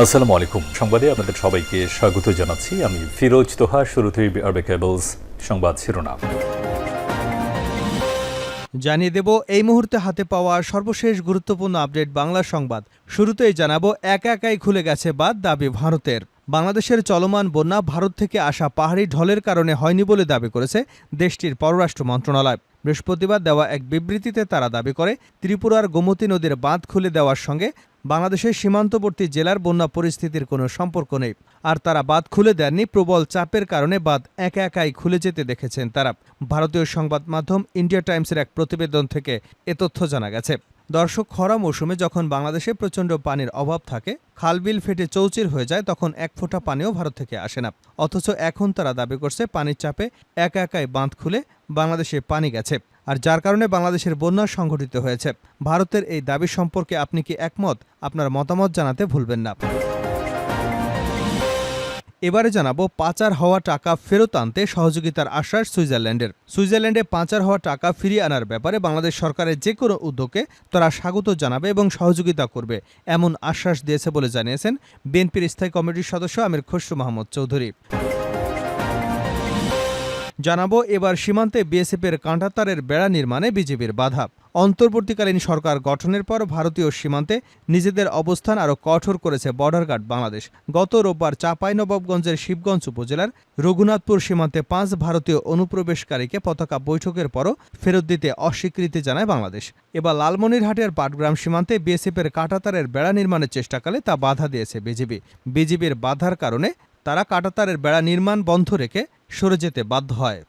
আসসালামু আলাইকুম। সংবাদে আপনাদের সবাইকে স্বাগত জানাচ্ছি। আমি ফিরোজ তোহা, শুরুতেই আরবে কেবলস সংবাদ শিরোনাম। জানিয়ে দেব, এই মুহূর্তে হাতে পাওয়া সর্বশেষ গুরুত্বপূর্ণ আপডেট বাংলা সংবাদ। শুরুতেই জানাব, একা একাই খুলে গেছে বাদ দাবি ভারতের। বাংলাদেশের চলমান বন্যা ভারত থেকে আসা পাহাড়ি ঢলের কারণে হয়নি বলে দাবি করেছে দেশটির পররাষ্ট্র মন্ত্রণালয়। বৃহস্পতিবার দেওয়া এক বিবৃতিতে তারা দাবি করে, ত্রিপুরার গোমতী নদীর বাঁধ খুলে দেওয়ার সঙ্গে বাংলাদেশের সীমান্তবর্তী জেলার বন্যা পরিস্থিতির কোনো সম্পর্ক নেই। আর তারা বাঁধ খুলে দেননি, প্রবল চাপের কারণে বাঁধ একা একাই খুলে যেতে দেখেছেন তারা। ভারতীয় সংবাদ মাধ্যম ইন্ডিয়া টাইমসের এক প্রতিবেদন থেকে এ তথ্য জানা গেছে। দর্শক খরা মৌসুমে যখন বাংলাদেশে প্রচণ্ড পানির অভাব থাকে খালবিল ফেটে চৌচির হয়ে যায়, তখন এক ফোঁটা পানিও ভারত থেকে আসে না। অথচ এখন তারা দাবি করছে পানির চাপে একা একাই বাঁধ খুলে বাংলাদেশে পানি গেছে। আর যার কারণে বাংলাদেশের বন্যা সংঘটিত হয়েছে। ভারতের এই দাবি সম্পর্কে আপনি কি একমত? আপনার মতামত জানাতে ভুলবেন না। এবারে জানাব, পাচার হওয়া টাকা ফেরত আনতে সহযোগিতার আশ্বাস সুইজারল্যান্ডের। সুইজারল্যান্ডে পাচার হওয়া টাকা ফিরিয়ে আনার ব্যাপারে বাংলাদেশ সরকারের যে কোনো উদ্যোগে তারা স্বাগত জানাবে এবং সহযোগিতা করবে, এমন আশ্বাস দিয়েছে বলে জানিয়েছেন বিএনপির স্থায়ী কমিটির সদস্য আমির খসরু মাহমুদ চৌধুরী। জানাব, এবার সীমান্তে বিএসএফের কাঁটাতারের বেড়া নির্মাণে বিজেপির বাধা। অন্তর্বর্তীকালীন সরকার গঠনের পর ভারতীয় সীমান্তে নিজেদের অবস্থান আরও কঠোর করেছে বর্ডার গার্ড বাংলাদেশ। গত রোববার চাঁপাইনবাবগঞ্জের শিবগঞ্জ উপজেলার রঘুনাথপুর সীমান্তে পাঁচ ভারতীয় অনুপ্রবেশকারীকে পতাকা বৈঠকের পরও ফেরত দিতে অস্বীকৃতি জানায় বাংলাদেশ। এবার লালমনিরহাটের পাটগ্রাম সীমান্তে বিএসএফের কাঁটাতারের বেড়া নির্মাণের চেষ্টাকালে তা বাধা দিয়েছে বিজেপি। বিজেপির বাধার কারণে তারা কাঁটাতারের বেড়া নির্মাণ বন্ধ রেখে সরে যেতে বাধ্য হয়।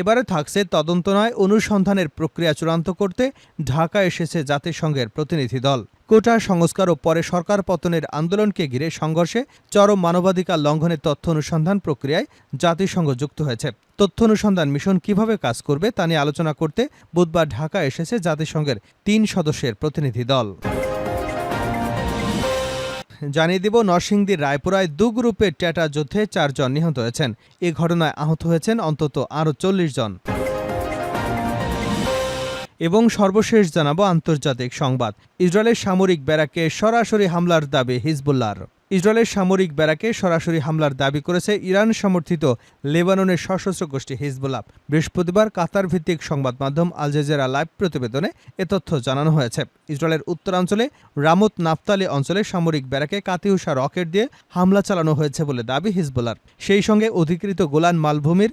এবারে থাকছে তদন্ত নয়, অনুসন্ধানের প্রক্রিয়া চূড়ান্ত করতে ঢাকা এসেছে জাতিসংঘের প্রতিনিধি দল। কোটা সংস্কার ও পরে সরকার পতনের আন্দোলনকে ঘিরে সংঘর্ষে চরম মানবাধিকার লঙ্ঘনের তথ্য অনুসন্ধান প্রক্রিয়ায় জাতিসংঘ যুক্ত হয়েছে। তথ্য অনুসন্ধান মিশন কীভাবে কাজ করবে তা নিয়ে আলোচনা করতে বুধবার ঢাকা এসেছে জাতিসংঘের তিন সদস্যের প্রতিনিধি দল। জানিয়ে দিব, নরসিংদীর রায়পুরায় দু গ্রুপের ট্যাটা যুদ্ধে চারজন নিহত হয়েছেন। এ ঘটনায় আহত হয়েছেন অন্তত আরও চল্লিশ জন। এবং সর্বশেষ জানাব আন্তর্জাতিক সংবাদ। ইসরায়েলের সামরিক ব্যারাকে সরাসরি হামলার দাবি হিজবুল্লাহর। ইসরায়েলের সামরিক ব্যারাকে সরাসরি হামলার দাবি করেছে ইরান সমর্থিত লেবাননের সশস্ত্র গোষ্ঠী হিজবুল্লাহ। বৃহস্পতিবার কাতার ভিত্তিক সংবাদ মাধ্যম আল জেজেরা লাইভ প্রতিবেদনে এ তথ্য জানানো হয়েছে। ইসরায়েলের উত্তরাঞ্চলে রামত নাফতালি অঞ্চলে সামরিক ব্যারাকে কাতিহুষা রকেট দিয়ে হামলা চালানো হয়েছে বলে দাবি হিজবুল্লার সেই সঙ্গে অধিকৃত গোলান মালভূমির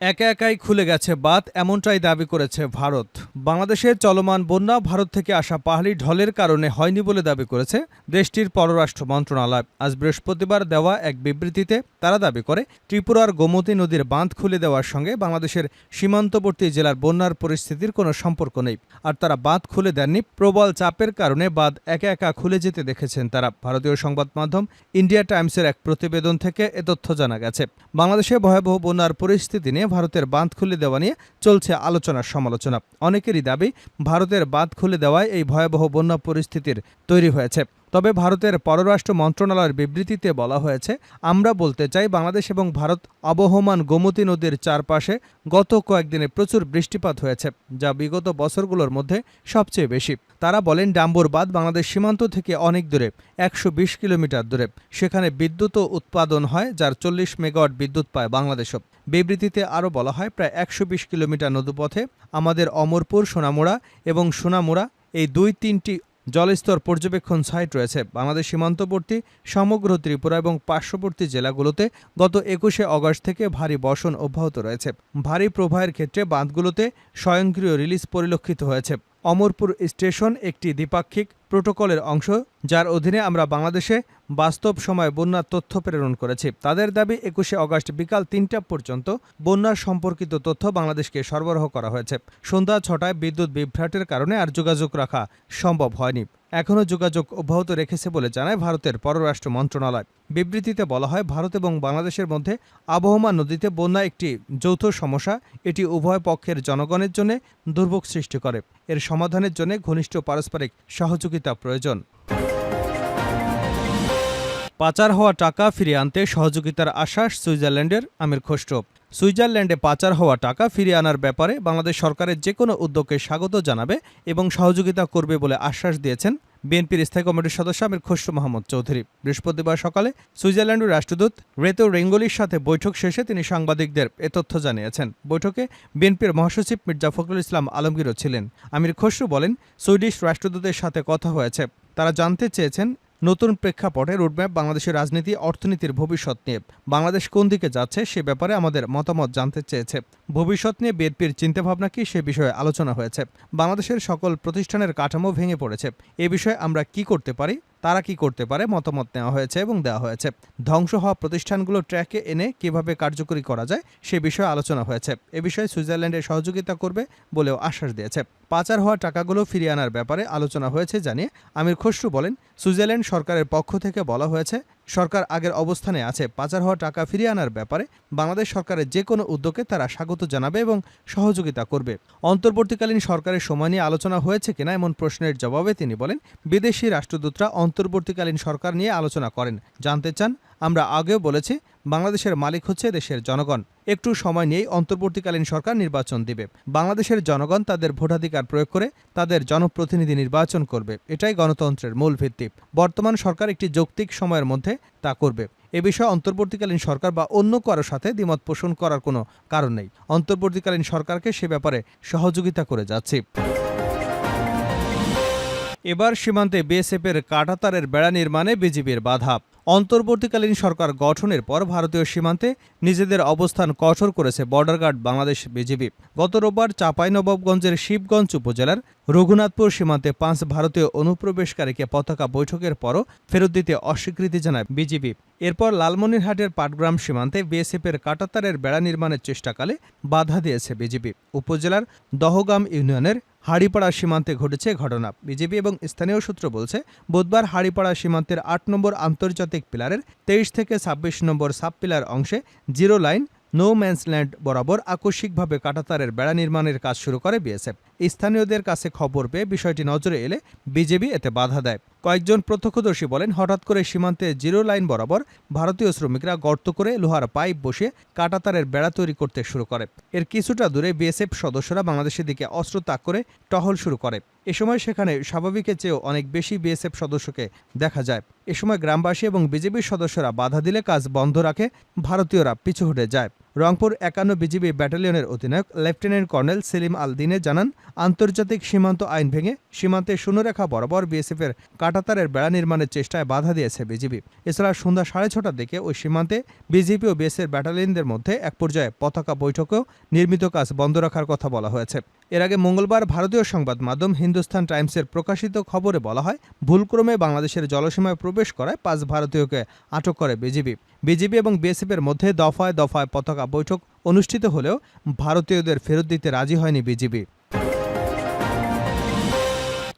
একা একাই খুলে গেছে বাত এমনটাই দাবি করেছে ভারত। বাংলাদেশের চলমান বন্যা ভারত থেকে আসা পাহাড়ি ঢলের কারণে হয়নি বলে দাবি করেছে দেশটির পররাষ্ট্র মন্ত্রণালয়। আজ বৃহস্পতিবার দেওয়া এক বিবৃতিতে তারা দাবি করে, ত্রিপুরার গোমতী নদীর বাঁধ খুলে দেওয়ার সঙ্গে বাংলাদেশের সীমান্তবর্তী জেলার বন্যার পরিস্থিতির কোনো সম্পর্ক নেই। আর তারা বাঁধ খুলে দেননি, প্রবল চাপের কারণে বাঁধ একা একা খুলে যেতে দেখেছেন তারা। ভারতীয় সংবাদ মাধ্যম ইন্ডিয়া টাইমসের এক প্রতিবেদন থেকে এ তথ্য জানা গেছে। বাংলাদেশে ভয়াবহ বন্যার পরিস্থিতি নিয়ে ভারতের বাঁধ খুলে দেওয়া নিয়ে চলছে আলোচনার সমালোচনা। অনেকেরই দাবি, ভারতের বাঁধ খুলে দেওয়ায় এই ভয়াবহ বন্যা পরিস্থিতির তৈরি হয়েছে। তবে ভারতের পররাষ্ট্র মন্ত্রণালয়ের বিবৃতিতে বলা হয়েছে, আমরা বলতে চাই বাংলাদেশ এবং ভারত আবহমান গোমতী নদীর চারপাশে গত কয়েকদিনে প্রচুর বৃষ্টিপাত হয়েছে, যা বিগত বছরগুলোর মধ্যে সবচেয়ে বেশি। তারা বলেন ডাম্বুর বাঁধ বাংলাদেশ সীমান্ত থেকে অনেক দূরে, একশো বিশ কিলোমিটার দূরে। সেখানে বিদ্যুৎও উৎপাদন হয়, যার চল্লিশ মেগাওয়াট বিদ্যুৎ পায় বাংলাদেশও। বিবৃতিতে আরও বলা হয়, প্রায় একশো বিশ কিলোমিটার নদীপথে আমাদের অমরপুর, সোনামুড়া এবং সোনামুড়া এই দুই তিনটি জলস্তর পর্যবেক্ষণ সাইট রয়েছে। বাংলাদেশ সীমান্তবর্তী, সমগ্র ত্রিপুরা এবং পার্শ্ববর্তী জেলাগুলোতে গত একুশে অগস্ট থেকে ভারী বর্ষণ অব্যাহত রয়েছে। ভারী প্রবাহের ক্ষেত্রে বাঁধগুলোতে স্বয়ংক্রিয় রিলিজ পরিলক্ষিত হয়েছে। অমরপুর স্টেশন একটি দ্বিপাক্ষিক প্রোটোকলের অংশ, যার অধীনে আমরা বাংলাদেশে বাস্তব সময় বন্যার তথ্য প্রেরণ করেছি। তাদের দাবি, একুশে অগস্ট বিকাল তিনটা পর্যন্ত বন্যার সম্পর্কিত তথ্য বাংলাদেশকে সরবরাহ করা হয়েছে। সন্ধ্যা ছটায় বিদ্যুৎ বিভ্রাটের কারণে আর যোগাযোগ রাখা সম্ভব হয়নি। এখনও যোগাযোগ অব্যাহত রেখেছে বলে জানায় ভারতের পররাষ্ট্র মন্ত্রণালয়। বিবৃতিতে বলা হয়, ভারত এবং বাংলাদেশের মধ্যে আবহমান নদীতে বন্যা একটি যৌথ সমস্যা। এটি উভয় পক্ষের জনগণের জন্য দুর্ভোগ সৃষ্টি করে। এর সমাধানের জন্য ঘনিষ্ঠ পারস্পরিক সহযোগিতা প্রয়োজন। পাচার হওয়া টাকা ফিরিয়ে আনতে সহযোগিতার আশ্বাস সুইজারল্যান্ডের আমির খসরু সুইজারল্যান্ডে পাচার হওয়া টাকা ফিরিয়ে আনার ব্যাপারে বাংলাদেশ সরকারের যে কোনো উদ্যোগকে স্বাগত জানাবে এবং সহযোগিতা করবে বলে আশ্বাস দিয়েছেন বিএনপির স্থায়ী কমিটির সদস্য আমির খসরু মোহাম্মদ চৌধুরী। বৃহস্পতিবার সকালে সুইজারল্যান্ডের রাষ্ট্রদূত রেতো রেঙ্গলির সাথে বৈঠক শেষে তিনি সাংবাদিকদের এ তথ্য জানিয়েছেন। বৈঠকে বিএনপির মহাসচিব মির্জা ফখরুল ইসলাম আলমগীরও ছিলেন। আমির খসরু বলেন, সুইডিশ রাষ্ট্রদূতের সাথে কথা হয়েছে। তারা জানতে চেয়েছেন নতুন প্রেক্ষাপটে রোডম্যাপ বাংলাদেশের রাজনীতি, অর্থনীতির ভবিষ্যৎ নিয়ে। বাংলাদেশ কোন দিকে যাচ্ছে সে ব্যাপারে আমাদের মতামত জানতে চেয়েছে। ভবিষ্যৎ নিয়ে বিএনপির চিন্তাভাবনা কি সে বিষয়ে আলোচনা হয়েছে। বাংলাদেশের সকল প্রতিষ্ঠানের কাঠামো ভেঙে পড়েছে। এ বিষয়ে আমরা কি করতে পারি, তারা কি করতে পারে মতামত নেওয়া হয়েছে এবং দেওয়া হয়েছে। ধ্বংস হওয়া প্রতিষ্ঠানগুলো ট্র্যাকে এনে কীভাবে কার্যকরী করা যায়, সে বিষয়ে আলোচনা হয়েছে। এ বিষয়ে সুইজারল্যান্ডে সহযোগিতা করবে বলেও আশ্বাস দিয়েছে। পাচার হওয়া টাকাগুলো ফিরিয়ে আনার ব্যাপারে আলোচনা হয়েছে জানিয়ে আমির খসরু বলেন, সুইজারল্যান্ড সরকারের পক্ষ থেকে বলা হয়েছে সরকার আগের অবস্থানে আছে। পাচার হওয়া টাকা ফিরিয়ে আনার ব্যাপারে বাংলাদেশ সরকারের যে কোনো উদ্যোগে তারা স্বাগত জানাবে এবং সহযোগিতা করবে। অন্তর্বর্তীকালীন সরকারের সময় নিয়ে আলোচনা হয়েছে কিনা এমন প্রশ্নের জবাবে তিনি বলেন, বিদেশি রাষ্ট্রদূতরা অন্তর্বর্তীকালীন সরকার নিয়ে আলোচনা করেন। জানতে চান আমরা আগেও বলেছি, বাংলাদেশের মালিক হচ্ছে দেশের জনগণ। একটু সময় নিয়েই অন্তর্বর্তীকালীন সরকার নির্বাচন দিবে। বাংলাদেশের জনগণ তাদের ভোটাধিকার প্রয়োগ করে তাদের জনপ্রতিনিধি নির্বাচন করবে। এটাই গণতন্ত্রের মূল ভিত্তি। বর্তমান সরকার একটি যৌক্তিক সময়ের মধ্যে তা করবে। এ বিষয়ে অন্তর্বর্তীকালীন সরকার বা অন্য কারোর সাথে দ্বিমত পোষণ করার কোনো কারণ নেই। অন্তর্বর্তীকালীন সরকারকে সে ব্যাপারে সহযোগিতা করে যাচ্ছি। এবার সীমান্তে বিএসএফের কাটাতারের বেড়া নির্মাণে বিজিবির বাধা। অন্তর্বর্তীকালীন সরকার গঠনের পর ভারতীয় সীমান্তে নিজেদের অবস্থান কঠোর করেছে বর্ডার গার্ড বাংলাদেশ বিজিবি। গত রোববার চাঁপাইনবাবগঞ্জের শিবগঞ্জ উপজেলার রঘুনাথপুর সীমান্তে পাঁচ ভারতীয় অনুপ্রবেশকারীকে পতাকা বৈঠকের পরও ফেরত দিতে অস্বীকৃতি জানায় বিজিবি। এরপর লালমনিরহাটের পাটগ্রাম সীমান্তে বিএসএফের কাটাতারের বেড়া নির্মাণের চেষ্টাকালে বাধা দিয়েছে বিজিবি। উপজেলার দহগাম ইউনিয়নের হাড়িপাড়া সীমান্তে ঘটেছে ঘটনা। বিজেপি এবং স্থানীয় সূত্র বলছে, বুধবার হাড়িপাড়া সীমান্তের আট নম্বর আন্তর্জাতিক পিলারের তেইশ থেকে ছাব্বিশ নম্বর সাব পিলার অংশে zero line, no man's land বরাবর আকস্মিকভাবে কাটাতারের বেড়া নির্মাণের কাজ শুরু করে বিএসএফ। স্থানীয়দের কাছে খবর পেয়ে বিষয়টি নজরে এলে বিজেপি এতে বাধা দেয়। কয়েকজন প্রত্যক্ষদর্শী বলেন, হঠাৎ করে সীমান্তে জিরো লাইন বরাবর ভারতীয় শ্রমিকরা গর্ত করে লোহার পাইপ বসে কাটাতারের বেড়া তৈরি করতে শুরু করে। এর কিছুটা দূরে বিএসএফ সদস্যরা বাংলাদেশের দিকে অস্ত্র তাক করে টহল শুরু করে। এ সময় সেখানে স্বাভাবিকের চেয়েও অনেক বেশি বিএসএফ সদস্যকে দেখা যায়। এ সময় গ্রামবাসী এবং বিজেপির সদস্যরা বাধা দিলে কাজ বন্ধ রাখে, ভারতীয়রা পিছু হটে যায়। রংপুর একান্ন বিজিবি ব্যাটালিয়নের অধিনায়ক লেফটেন্যান্ট কর্নেল সেলিম আল দিনে জানান, আন্তর্জাতিক সীমান্ত আইন ভেঙে সীমান্তে শূন্যরেখা বরাবর বিএসএফের কাটাতারের বেড়া নির্মাণের চেষ্টায় বাধা দিয়েছে বিজিবি। এছাড়া সন্ধ্যা সাড়ে ছটার দিকে ওই সীমান্তে বিজিপি ও বিএসএফ ব্যাটালিয়নদের মধ্যে এক পর্যায়ে পতাকা বৈঠকেও নির্মিত কাজ বন্ধ রাখার কথা বলা হয়েছে। এর আগে মঙ্গলবার ভারতীয় সংবাদ মাধ্যম হিন্দুস্তান টাইমসের প্রকাশিত খবরে বলা হয়, ভুলক্রমে বাংলাদেশের জলসীমায় প্রবেশ করায় পাঁচ ভারতীয়কে আটক করে বিজিবি। বিজিবি এবং বিএসএফের মধ্যে দফায় দফায় পতাকা বৈঠক অনুষ্ঠিত হলেও ভারতীয়দের ফেরত দিতে রাজি হয়নি বিজিবি।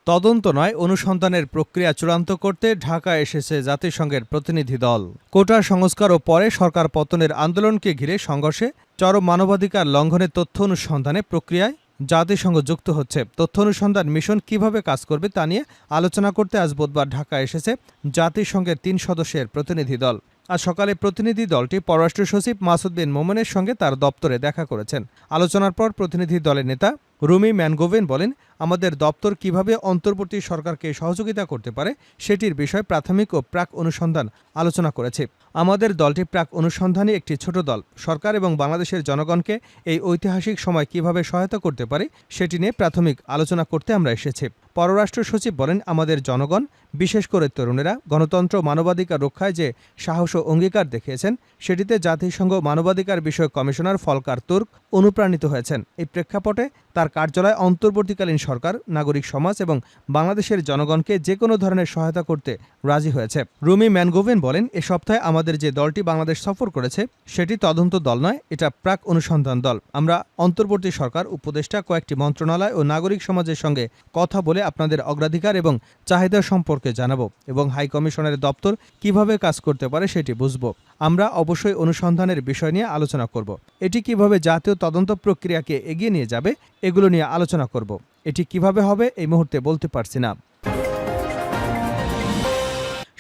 তদন্ত নয়, অনুসন্ধানের প্রক্রিয়া চূড়ান্ত করতে ঢাকা এসেছে জাতিসংঘের প্রতিনিধি দল। কোটা সংস্কার ও পরে সরকার পতনের আন্দোলনকে ঘিরে সংঘর্ষে চরম মানবাধিকার লঙ্ঘনের তথ্য অনুসন্ধানে প্রক্রিয়ায় জাতিসংঘ যুক্ত হচ্ছে। তথ্য অনুসন্ধান মিশন কীভাবে কাজ করবে তা নিয়ে আলোচনা করতে আজ বুধবার ঢাকা এসেছে জাতিসংঘের তিন সদস্যের প্রতিনিধি দল। আজ সকালে প্রতিনিধি দলটি পররাষ্ট্র সচিব মাসুদ বিন মোমেনের সঙ্গে তার দপ্তরে দেখা করেছেন। আলোচনার পর প্রতিনিধি দলের নেতা রুমি ম্যানগোভেন বলেন আমাদের দপ্তর কীভাবে অন্তর্বর্তী সরকারকে সহযোগিতা করতে পারে সেটির বিষয়ে প্রাথমিক ও প্রাক অনুসন্ধান আলোচনা করেছে। আমাদের দলটি প্রাক অনুসন্ধানী একটি ছোট দল। সরকার এবং বাংলাদেশের জনগণকে এই ঐতিহাসিক সময় কীভাবে সহায়তা করতে পারে সেটি নিয়ে প্রাথমিক আলোচনা করতে আমরা এসেছি। পররাষ্ট্র সচিব বলেন, আমাদের জনগণ, বিশেষ করে তরুণেরা, গণতন্ত্র, মানবাধিকার রক্ষায় যে সাহস ও অঙ্গীকার দেখিয়েছেন, সেটিতে জাতিসংঘ মানবাধিকার বিষয়ক কমিশনার ফলকার তুর্ক অনুপ্রাণিত হয়েছেন। এই প্রেক্ষাপটে তার কার্যালয় অন্তর্বর্তীকালীন সরকার, নাগরিক সমাজ এবং বাংলাদেশের জনগণকে যে কোনো ধরনের সহায়তা করতে রাজি হয়েছে। রুমি ম্যানগোভেন বলেন, এ সপ্তাহে আমাদের যে দলটি বাংলাদেশ সফর করেছে, সেটি তদন্ত দল নয়, এটা প্রাক অনুসন্ধান দল। আমরা অন্তর্বর্তী সরকার, উপদেষ্টা, কয়েকটি মন্ত্রণালয় ও নাগরিক সমাজের সঙ্গে কথা বলে আপনাদের অগ্রাধিকার এবং চাহিদা সম্পর্কে জানাব এবং হাই কমিশনের দপ্তর কীভাবে কাজ করতে পারে সেটি বুঝব। আমরা অবশ্যই অনুসন্ধানের বিষয় নিয়ে আলোচনা করব। এটি কীভাবে জাতীয় তদন্ত প্রক্রিয়াকে এগিয়ে নিয়ে যাবে, এগুলো নিয়ে আলোচনা করব। এটি কীভাবে হবে এই মুহূর্তে বলতে পারছি না।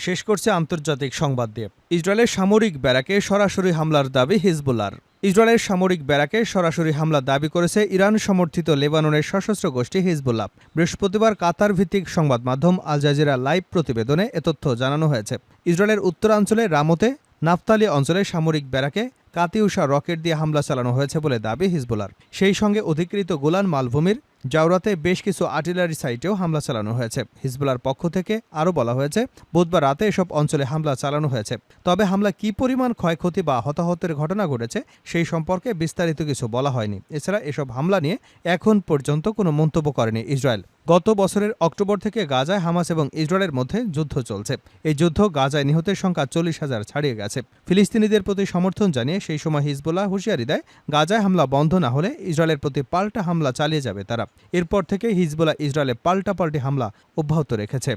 শেষ করছে আন্তর্জাতিক সংবাদ দিয়ে। ইসরায়েলের সামরিক ব্যারাকে সরাসরি হামলার দাবি হিজবুল্লার ইসরায়েলের সামরিক ব্যারাকে সরাসরি হামলা দাবি করেছে ইরান সমর্থিত লেবাননের সশস্ত্র গোষ্ঠী হিজবুল্লাহ। বৃহস্পতিবার কাতার ভিত্তিক সংবাদ মাধ্যম আল জাজিরা লাইভ প্রতিবেদনে এ তথ্য জানানো হয়েছে। ইসরায়েলের উত্তরাঞ্চলে রামতে নাফতালি অঞ্চলে সামরিক ব্যারাকে কাতিউষা রকেট দিয়ে হামলা চালানো হয়েছে বলে দাবি হিজবুলার। সেই সঙ্গে অধিকৃত গোলান মালভূমির জাওরাতে বেশ কিছু আর্টিলারি সাইটেও হামলা চালানো হয়েছে। হিজবুলার পক্ষ থেকে আরও বলা হয়েছে, বুধবার রাতে এসব অঞ্চলে হামলা চালানো হয়েছে। তবে হামলা কী পরিমাণ ক্ষয়ক্ষতি বা হতাহতের ঘটনা ঘটেছে, সেই সম্পর্কে বিস্তারিত কিছু বলা হয়নি। এছাড়া এসব হামলা নিয়ে এখন পর্যন্ত কোনো মন্তব্য করেনি ইসরায়েল। গত বছরের অক্টোবর থেকে গাজায় হামাস এবং ইসরায়েলের মধ্যে যুদ্ধ চলছে। এই যুদ্ধ গাজায় নিহতের সংখ্যা চল্লিশ হাজার ছাড়িয়ে গেছে। ফিলিস্তিনিদের প্রতি সমর্থন জানিয়ে সেই সময় হিজবুল্লাহ হুঁশিয়ারি দেয়, গাজায় হামলা বন্ধ না হলে ইসরায়েলের প্রতি পাল্টা হামলা চালিয়ে যাবে তারা। এরপর থেকে হিজবুল্লাহ ইসরায়েলে পাল্টাপাল্টি হামলা অব্যাহত রেখেছে।